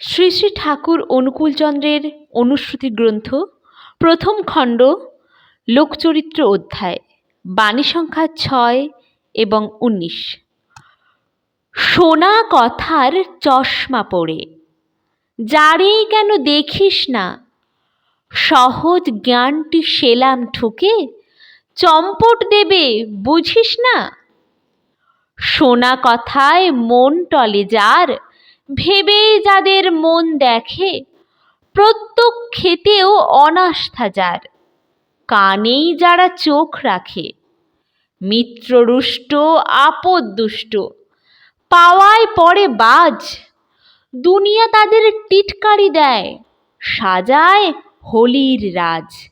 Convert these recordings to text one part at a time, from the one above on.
শ্রী শ্রী ঠাকুর অনুকূলচন্দ্রের অনুশ্রুতি গ্রন্থ, প্রথম খণ্ড, লোকচরিত্র অধ্যায়, বাণী সংখ্যা ছয় এবং উনিশ। সোনা কথার চশমা পড়ে, যারেই কেন দেখিস না? সহজ জ্ঞানটি সেলাম ঠুকে, চম্পট দেবে বুঝিস না? শোনা কথায় মন টলে যার ভেবেই যাদের মন দেখে প্রত্যক্ষেতেও অনাস্থা যার। কানেই যারা চোখ রাখে, মিত্ররুষ্ট আপদ দুষ্ট পাওয়ায় পরে বাজ, দুনিয়া তাদের টিটকারি দেয়, সাজায় হোলির রাজ।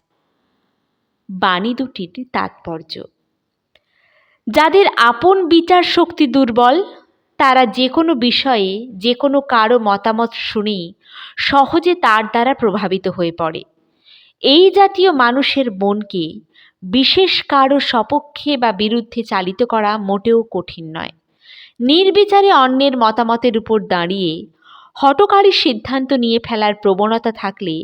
বাণী দুটির তাৎপর্য। যাদের আপন বিচার শক্তি দুর্বল তারা যে কোনো বিষয়ে, যে কোনো কারও মতামত শুনেই সহজে তার দ্বারা প্রভাবিত হয়ে পড়ে। এই জাতীয় মানুষের মনকে বিশেষ কারও সপক্ষে বা বিরুদ্ধে চালিত করা মোটেও কঠিন নয়। নির্বিচারে অন্যের মতামতের উপর দাঁড়িয়ে হটকারী সিদ্ধান্ত নিয়ে ফেলার প্রবণতা থাকলে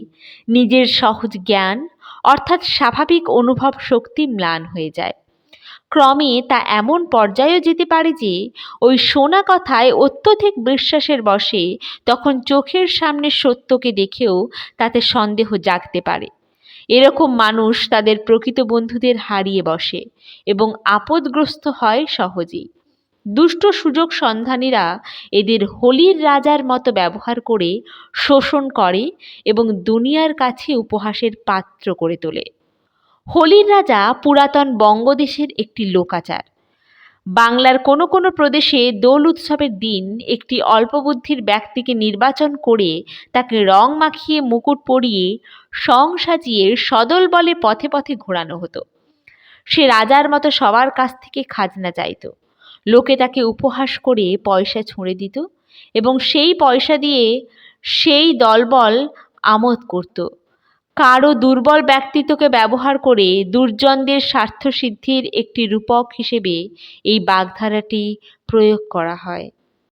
নিজের সহজ জ্ঞান, অর্থাৎ স্বাভাবিক অনুভব শক্তি ম্লান হয়ে যায়। ক্রমে তা এমন পর্যায়েও যেতে পারে যে, ওই শোনা কথায় অত্যধিক বিশ্বাসের বসে তখন চোখের সামনে সত্যকে দেখেও তাতে সন্দেহ জাগতে পারে। এরকম মানুষ তাদের প্রকৃত বন্ধুদের হারিয়ে বসে এবং আপদগ্রস্ত হয় সহজেই। দুষ্ট সুযোগ সন্ধানীরা এদের হোলির রাজার মতো ব্যবহার করে শোষণ করে এবং দুনিয়ার কাছে উপহাসের পাত্র করে তোলে। হোলির রাজা পুরাতন বঙ্গদেশের একটি লোকাচার। বাংলার কোনো কোনো প্রদেশে দোল উৎসবের দিন একটি অল্পবুদ্ধির ব্যক্তিকে নির্বাচন করে তাকে রং মাখিয়ে মুকুট পরিয়ে সং সাজিয়ে সদল বলে পথে পথে ঘোরানো হতো। সে রাজার মতো সবার কাছ থেকে খাজনা চাইতো। লোকে তাকে উপহাস করে পয়সা ছুঁড়ে দিত এবং সেই পয়সা দিয়ে সেই দলবল আমোদ করত। কারও দুর্বল ব্যক্তিত্বকে ব্যবহার করে দুর্জনদের স্বার্থসিদ্ধির একটি রূপক হিসেবে এই বাগধারাটি প্রয়োগ করা হয়।